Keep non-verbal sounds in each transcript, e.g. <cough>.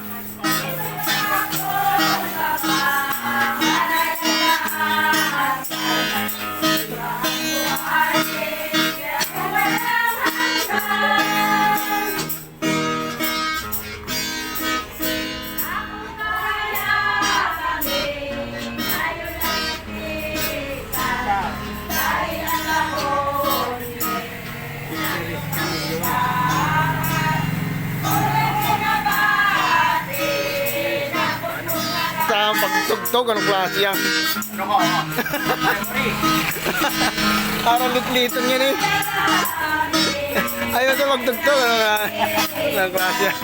Thank you. Sa pagtugtog, anong klase yan? Ano <laughs> ko? Parang litliton yan eh. <laughs> Ayaw sa magtugtog, ano nga? Anong klase yan?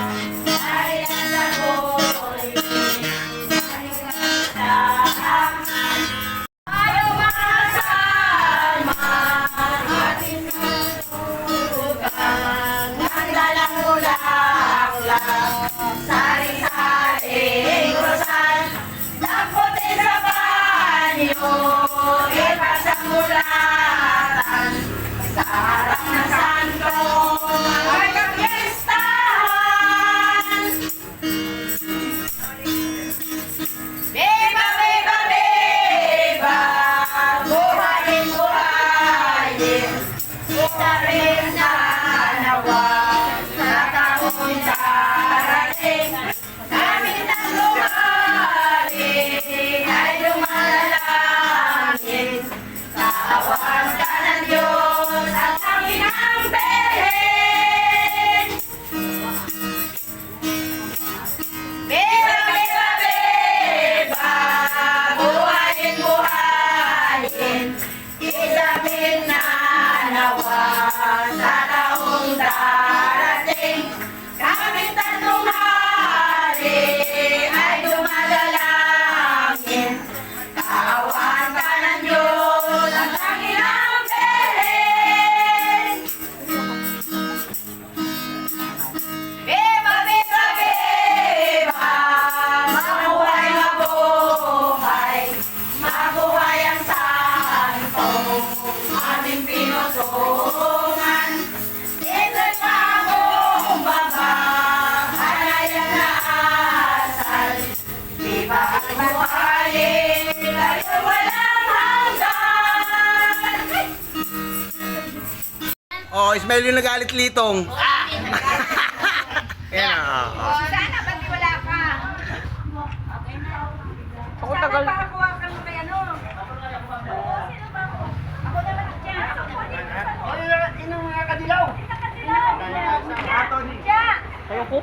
Oh, Ismail yung nagalit litong. <laughs> Yan ah. Oh, sana ba't wala ka? Ako tagal. Sana pakakuha ka mo kay ano? Oo, sino ba ako? Ako naman siya. Ano na, ino mga kadilaw? Siya! Kayo po?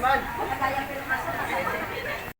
Naman.